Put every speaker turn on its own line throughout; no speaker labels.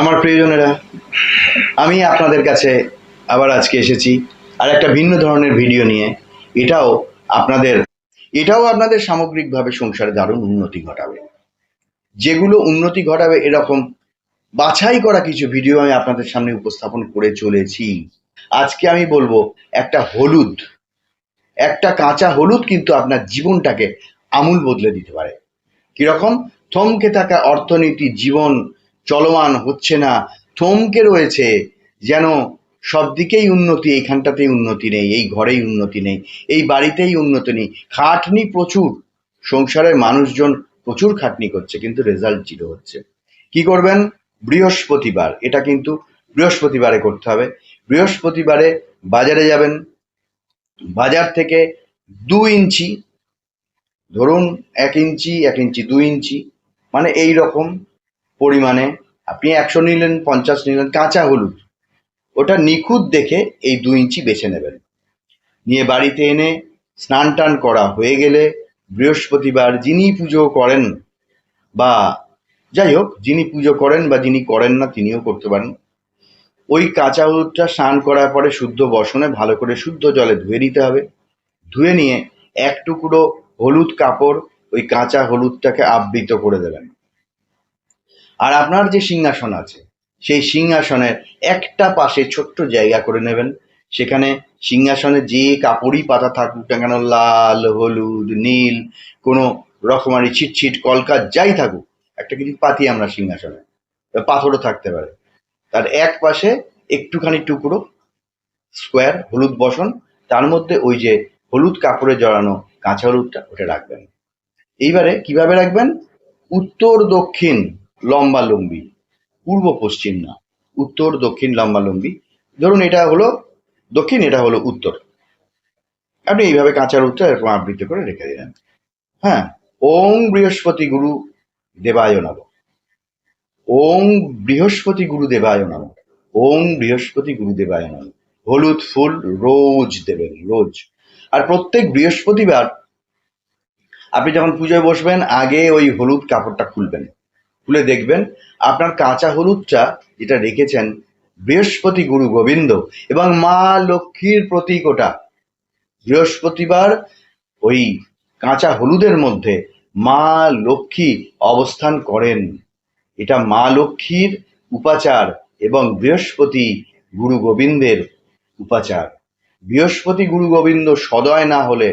আমার প্রিয়জনেরা, আমি আপনাদের কাছে আবার আজকে এসেছি আর একটা ভিন্ন ধরনের ভিডিও নিয়ে। এটাও আপনাদের এটাও আপনাদের সামগ্রিকভাবে সংসারে দারুণ উন্নতি ঘটাবে। যেগুলো উন্নতি ঘটাবে এরকম বাছাই করা কিছু ভিডিও আমি আপনাদের সামনে উপস্থাপন করে চলেছি। আজকে আমি বলব একটা হলুদ, একটা কাঁচা হলুদ কিন্তু আপনার জীবনটাকে আমূল বদলে দিতে পারে। কীরকম? থমকে থাকা অর্থনীতি, জীবন চলমান হচ্ছে না, থমকে রয়েছে, যেন সব দিকেই উন্নতি, এইখানটাতেই উন্নতি নেই, এই ঘরেই উন্নতি নেই, এই বাড়িতেই উন্নতি নেই। খাটনি প্রচুর, সংসারের মানুষজন প্রচুর খাটনি করছে, কিন্তু রেজাল্ট জিরো হচ্ছে। কি করবেন? বৃহস্পতিবার, এটা কিন্তু বৃহস্পতিবারে করতে হবে। বৃহস্পতিবারে বাজারে যাবেন, বাজার থেকে দু ইঞ্চি, ধরুন এক ইঞ্চি এক ইঞ্চি, দু ইঞ্চি মানে এই রকম পরিমাণে। আপনি একশো নিলেন, পঞ্চাশ নিলেন, কাঁচা হলুদ। ওটা নিখুঁত দেখে এই দু ইঞ্চি বেছে নেবেন। নিয়ে বাড়িতে এনে স্নান টান করা হয়ে গেলে বৃহস্পতিবার যিনি পুজো করেন বা যাই হোক, যিনি পুজো করেন বা যিনি করেন না, তিনিও করতে পারেন। ওই কাঁচা হলুদটা স্নান করার পরে শুদ্ধ বসনে ভালো করে শুদ্ধ জলে ধুয়ে নিতে হবে। ধুয়ে নিয়ে এক টুকরো হলুদ কাপড় ওই কাঁচা হলুদটাকে আবৃত করে দেবেন। আর আপনার যে সিংহাসন আছে, সেই সিংহাসনের একটা পাশে ছোট্ট জায়গা করে নেবেন। সেখানে সিংহাসনে যে কাপড়ই পাতা থাকুক না কেন, লাল, হলুদ, নীল, কোনো রকমারি ছিটছিট কলকা যাই থাকুক, একটা কিছু পাতি আমরা সিংহাসনে। পাথরও থাকতে পারে। তার এক পাশে একটুখানি টুকরো স্কোয়ার, হলুদ বসন, তার মধ্যে ওই যে হলুদ কাপড়ে জড়ানো কাঁচা হলুদটা, ওটা রাখবেন। এইবারে কীভাবে রাখবেন? উত্তর দক্ষিণ লম্বা লম্বি পূর্ব পশ্চিম না, উত্তর, দক্ষিণ লম্বা লম্বি ধরুন এটা হলো দক্ষিণ, এটা হলো উত্তর। আপনি এইভাবে কাঁচার উত্তর এরকম আবৃত করে রেখে দিলেন। হ্যাঁ ওং বৃহস্পতি গুরু দেবায় নব ওং বৃহস্পতি গুরু দেবায় নব ওং বৃহস্পতি গুরু দেবায় নব হলুদ ফুল রোজ দেবেন, রোজ। আর প্রত্যেক বৃহস্পতিবার আপনি যখন পুজোয় বসবেন, আগে ওই হলুদ কাপড়টা খুলবেন। খুলে দেখবেন। আপনার কাঁচা হলুদটা যেটা রেখেছেন বৃহস্পতি গুরু গোবিন্দ এবং মা লক্ষ্মীর প্রতীক ওটা বৃহস্পতিবার ওই কাঁচা হলুদের মধ্যে মা লক্ষ্মী অবস্থান করেন। এটা মা লক্ষ্মীর উপাচার এবং বৃহস্পতি গুরু গোবিন্দের উপাচার। বৃহস্পতি গুরু গোবিন্দ সদয় না হলে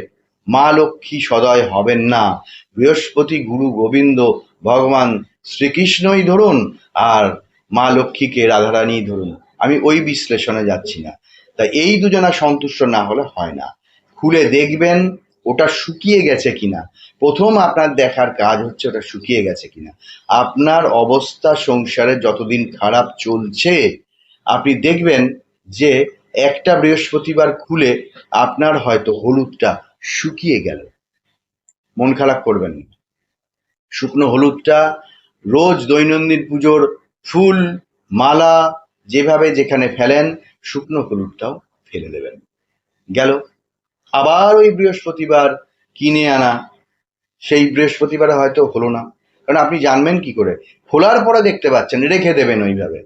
মা লক্ষ্মী সদয় হবেন না। বৃহস্পতি গুরু গোবিন্দ, ভগবান শ্রীকৃষ্ণই ধরুন, আর মা লক্ষ্মীকে রাধারানী ধরুন। আমি ওই বিশ্লেষণে যাচ্ছি না। তা এই দুজনা সন্তুষ্ট না হলে হয় না। খুলে দেখবেন ওটা শুকিয়ে গেছে কিনা। প্রথম আপনার দেখার কাজ হচ্ছে ওটা শুকিয়ে গেছে কিনা। আপনার অবস্থা সংসারে যতদিন খারাপ চলছে, আপনি দেখবেন যে একটা বৃহস্পতিবার খুলে আপনার হয়তো হলুদটা শুকিয়ে গেল। মন খারাপ করবেন না। শুকনো হলুদটা রোজ দৈনন্দিন পুজোর ফুল, মালা, যেভাবে যেখানে ফেলেন, শুকনো হলুদটাও ফেলে দেবেন। গেল। আবার ওই বৃহস্পতিবার কিনে আনা। সেই বৃহস্পতিবারে হয়তো হলো না। কারণ আপনি জানবেন কি করে? খোলার পরে দেখতে পাচ্ছেন, রেখে দেবেন ওইভাবে।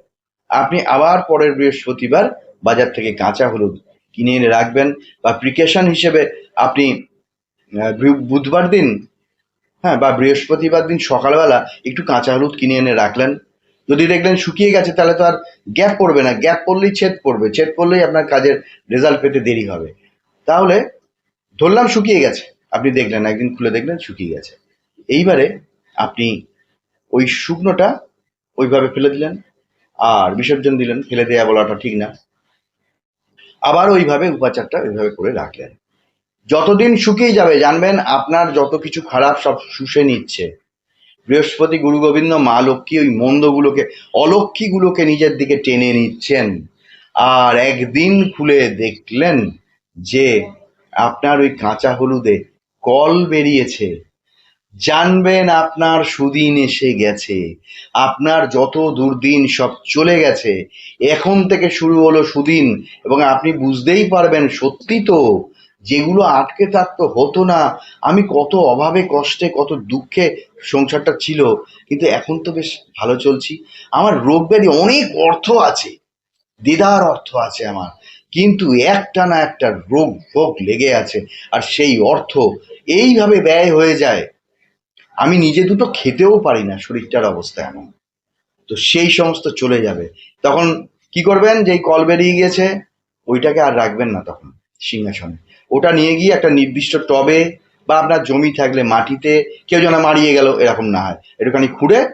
আপনি আবার পরের বৃহস্পতিবার বাজার থেকে কাঁচা হলুদ কিনে এনে রাখবেন বা প্রিকেশন হিসেবে আপনি বুধবার দিন হ্যাঁ বা বৃহস্পতিবার দিন সকালবেলা একটু কাঁচা হলুদ কিনে এনে রাখলেন। যদি দেখলেন শুকিয়ে গেছে, তাহলে তো আর গ্যাপ পড়বে না। গ্যাপ পড়লেই ছেদ পড়বে। ছেদ পড়লেই আপনার কাজের রেজাল্ট পেতে দেরি হবে। তাহলে ধরলাম শুকিয়ে গেছে। আপনি দেখলেন, একদিন খুলে দেখলেন, শুকিয়ে গেছে। এইবারে আপনি ওই শুকনোটা ওইভাবে ফেলে দিলেন। আর বিসর্জন দিলেন। ফেলে দেওয়া বলাটা ঠিক না। আবার ওইভাবে উপাচারটা ওইভাবে করে রাখলেন। যতদিন শুকিয়ে যাবে, জানবেন আপনার যত কিছু খারাপ সব শুষে নিচ্ছে। বৃহস্পতি, গুরু গোবিন্দ, মা লক্ষ্মী ওই মন্দগুলোকে, অলক্ষ্মীগুলোকে নিজের দিকে টেনে নিচ্ছেন। আর একদিন খুলে দেখলেন যে আপনার ওই কাঁচা হলুদে কল বেরিয়েছে। জানবেন আপনার সুদিন এসে গেছে। আপনার যত দুর্দিন সব চলে গেছে। এখন থেকে শুরু হলো সুদিন, এবং আপনি বুঝতেই পারবেন সত্যি তো, যেগুলো আটকে থাকতো হতো না। আমি কত অভাবে, কষ্টে, কত দুঃখে সংসারটা ছিল, কিন্তু এখন তো বেশ ভালো চলছি। আমার রোগ ব্যাধি অনেক অর্থ আছে দেদার অর্থ আছে আমার, কিন্তু একটা না একটা রোগ ভোগ লেগে আছে, আর সেই অর্থ এইভাবে ব্যয় হয়ে যায়। আমি নিজে দুটো খেতেও পারি না, শরীরটার অবস্থা এমন। তো সেই সমস্ত চলে যাবে। তখন কি করবেন? যেই কল বেরিয়ে গেছে ওইটাকে আর রাখবেন না তখন সিংহাসনে। ওটা নিয়ে গিয়ে একটা নির্দিষ্ট টবে বা আপনার জমি থাকলে মাটিতে কেউ যেন মারিয়ে গেল, এরকম না হয়। একটুখানি খুঁড়ে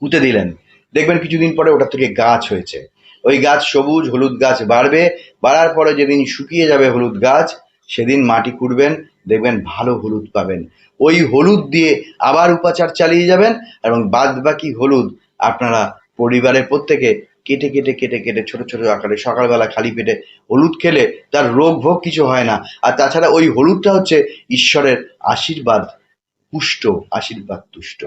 পুঁতে দিলেন। দেখবেন কিছুদিন পরে ওটা থেকে গাছ হয়েছে। ওই গাছ সবুজ, হলুদ গাছ বাড়বে। বাড়ার পরে যেদিন শুকিয়ে যাবে হলুদ গাছ, সেদিন মাটি খুঁড়বেন দেখবেন ভালো হলুদ পাবেন। ওই হলুদ দিয়ে আবার উপাচার চালিয়ে যাবেন এবং বাদ বাকি হলুদ আপনারা পরিবারের প্রত্যেকে কেটে কেটে কেটে কেটে, ছোট ছোট আকারে সকালবেলা খালি পেটে হলুদ খেলে তার রোগ ভোগ কিছু হয় না। আর তাছাড়া ওই হলুদটা হচ্ছে ঈশ্বরের আশীর্বাদ পুষ্ট, আশীর্বাদ তুষ্ট।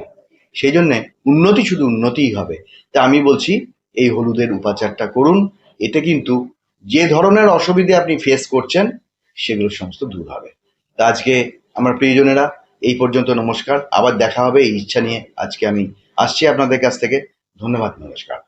সেই জন্যে উন্নতি শুধু উন্নতিই হবে। তা আমি বলছি, এই হলুদের উপাচারটা করুন। এতে কিন্তু যে ধরনের অসুবিধে আপনি ফেস করছেন, সেগুলো সমস্ত দূর হবে। তা আজকে আমার প্রিয়জনেরা, এই পর্যন্ত নমস্কার। আবার দেখা হবে এই ইচ্ছা নিয়ে। আজকে আমি আসছি আপনাদের কাছ থেকে। ধন্যবাদ, নমস্কার।